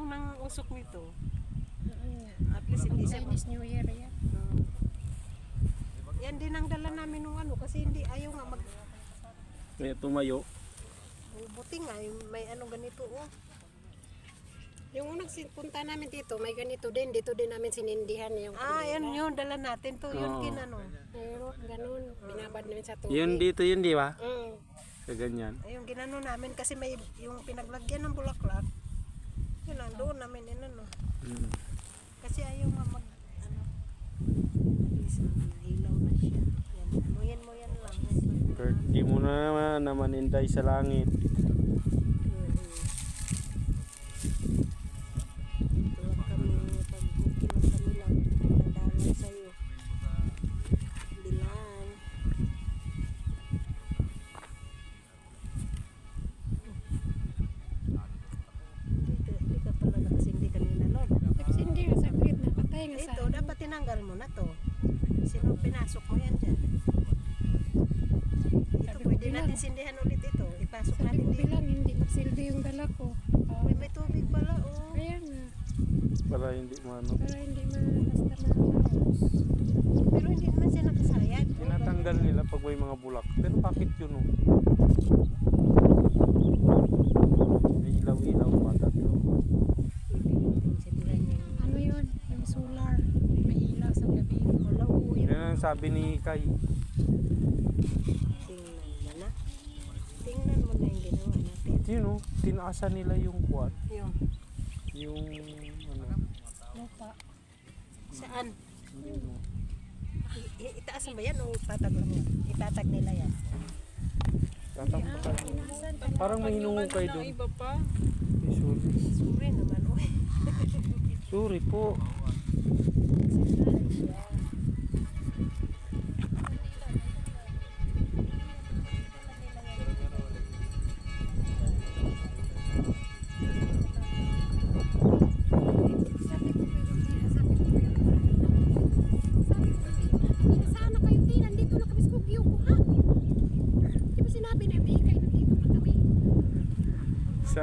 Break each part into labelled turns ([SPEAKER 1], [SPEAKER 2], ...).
[SPEAKER 1] unang usok nito.
[SPEAKER 2] Mm,
[SPEAKER 1] At least hindi siya
[SPEAKER 2] Chinese New Year yan.
[SPEAKER 1] Oo. Yan din ang dala namin nung ano kasi hindi ayaw nga mag
[SPEAKER 3] Kaya tumayo.
[SPEAKER 1] buti nga yung may ano ganito oh.
[SPEAKER 2] Yung unang punta namin dito, may ganito din. Dito din namin sinindihan yung
[SPEAKER 1] Ah, yan yun dala natin to, yun
[SPEAKER 3] Oo.
[SPEAKER 1] kinano.
[SPEAKER 2] Pero ganun, binabad namin sa tubig.
[SPEAKER 3] Yun dito yun, di ba?
[SPEAKER 2] Mm.
[SPEAKER 3] Sa ganyan.
[SPEAKER 1] Ayun ginano namin kasi may yung pinaglagyan ng bulaklak. Doon namin inano.
[SPEAKER 3] Mm.
[SPEAKER 1] Kasi ayaw nga mag ano. At least ilaw na siya. Yan. Muyan mo yan lang.
[SPEAKER 3] Kurt, di mo na naman inday sa langit.
[SPEAKER 1] Tinanggal mo na to. Sino pinasok mo yan dyan? Ito,
[SPEAKER 2] Sabi ko,
[SPEAKER 1] pwede
[SPEAKER 2] bilang.
[SPEAKER 1] natin sindihan ulit ito. Ipasok
[SPEAKER 2] Sabi
[SPEAKER 1] natin
[SPEAKER 2] ko
[SPEAKER 1] dito.
[SPEAKER 2] bilang, hindi magsilbi yung dala ko. Oh,
[SPEAKER 1] Uy, may tubig pala, oh.
[SPEAKER 2] kaya nga,
[SPEAKER 3] Para hindi mo ano.
[SPEAKER 2] para hindi ma-basta na
[SPEAKER 1] Pero hindi naman siya nakasayad.
[SPEAKER 3] Tinatanggal nila pag may mga bulak. Pero bakit yun oh? May ilaw-ilaw pa tatlo.
[SPEAKER 1] Pwede natin sindihan yung...
[SPEAKER 2] Ano yun? Yung solar. May ilaw sa gabi.
[SPEAKER 1] Wala, oh,
[SPEAKER 3] Yan
[SPEAKER 1] yun.
[SPEAKER 3] ang sabi ni Kai.
[SPEAKER 1] Tingnan mo na. Tingnan mo na yung ginawa natin.
[SPEAKER 3] Yun oh, tinaasan nila yung kwan.
[SPEAKER 1] Yung,
[SPEAKER 3] Yung ano.
[SPEAKER 2] Lupa.
[SPEAKER 1] saan?
[SPEAKER 3] Yun, oh.
[SPEAKER 1] I- i- itaas mo ba yan o itatag lang yan? Itatag nila yan.
[SPEAKER 2] Inasan pa.
[SPEAKER 3] Parang may hinungukay doon. Eh, sorry.
[SPEAKER 1] Suri naman, uy.
[SPEAKER 3] Sorry po.
[SPEAKER 2] Kugyo ko. Di ba sinabi na di kayo nandito na kami.
[SPEAKER 3] Sa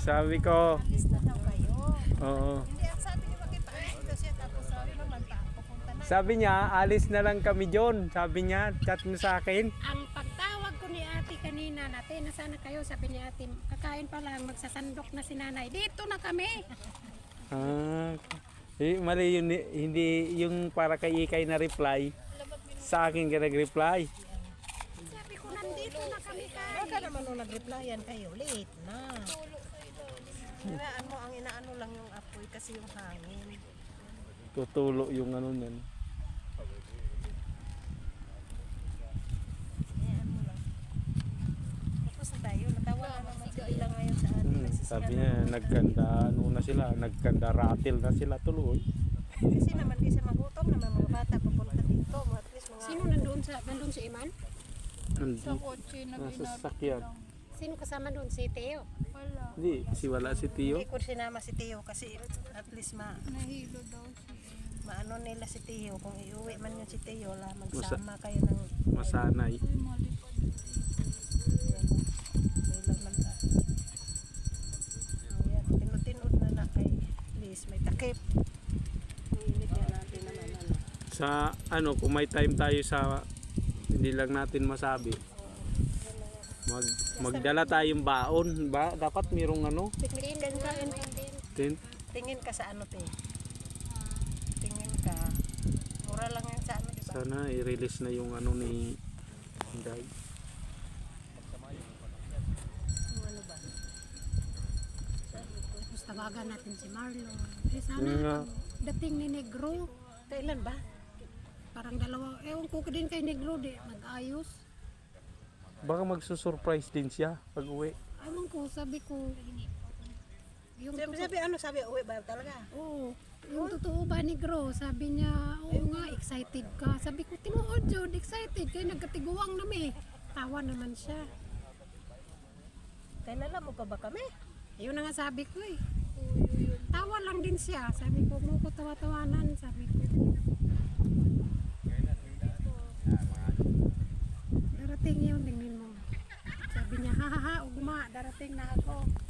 [SPEAKER 3] sabi ko,
[SPEAKER 1] Alis na daw kayo.
[SPEAKER 3] oo.
[SPEAKER 1] Hindi, ang sabi niyo makipaalis daw siya tapos sabi naman pa, pupunta na.
[SPEAKER 3] Sabi niya, alis na lang kami John. Sabi niya, chat mo sa akin.
[SPEAKER 2] Ang pagtawag ko ni ate kanina na sana kayo, sabi ni ate, kakain pa lang, magsasandok na si nanay. Dito na kami.
[SPEAKER 3] Ah, eh, mali yun, hindi yung para kay Ikay na reply. Sa akin ka nag-reply.
[SPEAKER 2] Sabi ko, nandito na kami
[SPEAKER 1] Baka
[SPEAKER 2] kain.
[SPEAKER 1] naman nung nag-replyan kayo, late na. Inaan mo, ang inaano lang yung apoy kasi yung hangin.
[SPEAKER 3] Tutulo yung ano nun.
[SPEAKER 1] Inaan mo lang. Tapos na tayo, natawa na naman sila ngayon sa atin.
[SPEAKER 3] Hmm, sabi niya, nagkanda, ano na sila, nagkanda ratil na sila tuloy.
[SPEAKER 1] Kasi naman kasi magutom na may mga bata papunta dito. At least mga...
[SPEAKER 2] Sino nandoon sa, nandoon si Iman?
[SPEAKER 3] Sa kotse, nasa sasakyan.
[SPEAKER 2] Sino kasama doon? Si Teo?
[SPEAKER 3] Hindi, si wala si Tio.
[SPEAKER 1] Hindi ko sinama si Tio kasi at least ma... Nahilo daw Maano nila si Tio. Kung iuwi man yun si Tio, la, magsama kayo ng...
[SPEAKER 3] Masanay.
[SPEAKER 1] Nila man ta. Ayan, tinod-tinod na na kay Liz. May takip. Init yan natin naman. Ano.
[SPEAKER 3] Sa ano, kung may time tayo sa hindi lang natin masabi. Mag magdala tayong baon, ba? Dapat mirong ano,
[SPEAKER 2] Tingin din kain din.
[SPEAKER 3] tin.
[SPEAKER 1] Tingin ka sa ano, te? Tingin ka. Mura lang yan sa ano, di ba?
[SPEAKER 3] Sana i-release na yung ano ni Inday.
[SPEAKER 1] Ano ba?
[SPEAKER 2] Tawagan natin si Marlon. Eh sana, pag dating ni Negro,
[SPEAKER 1] Kailan ba?
[SPEAKER 2] Parang dalawa, ewan ko din kay Negro, di mag-ayos.
[SPEAKER 3] Baka magsusurprise din siya pag uwi.
[SPEAKER 2] Ewan ko, sabi ko, yung
[SPEAKER 1] Sabi,
[SPEAKER 2] totoo,
[SPEAKER 1] sabi ano sabi, uwi ba talaga?
[SPEAKER 2] oo, yung totoo ba Negro, sabi niya, oo nga, excited ka. Sabi ko, tinuod Jod, excited, kaya nagkatiguang nami. Tawa naman siya.
[SPEAKER 1] Kailan mo pa ba kami?
[SPEAKER 2] Yun na nga sabi ko eh. Tawa lang din siya. Sabi ko, mo ko tawa-tawanan. Sabi ko. Darating yun, tingnin mo. Sabi niya, ha ha ha, ugma, darating na ako.